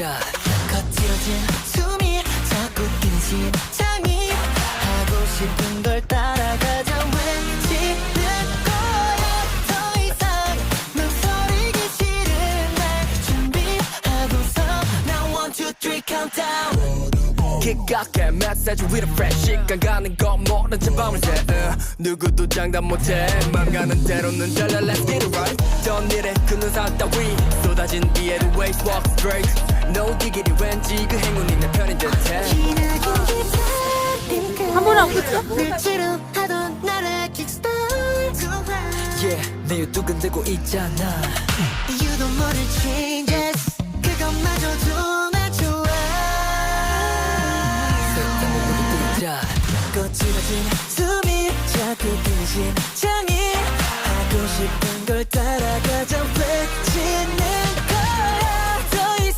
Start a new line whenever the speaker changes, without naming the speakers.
시작 거칠어진 숨이 자꾸 뛰는 심장이 하고 싶은 걸 따라가자. 외치는 거야. 더 이상 망설이기 싫은 날 준비하고서 Now one two three a fresh 시간 가는 거 모른 채 밤을 새 uh, 누구도 장담 못해. 맘 가는 대로 눈 잘라. Let's get it right. 던 일에 그눈 살 따위. 쏟아진 뒤에도 waves walk straight 너 기길이 왠지 그 행운이 내 편인 듯해.
한 번에 안
붙어? yeah, 내 유튜브 되고 있잖아. 이유도 모를 changes. 그것마저도 나 좋아. 거칠어진 숨이 자꾸 빈심장이 하고 싶은 걸 따라가자.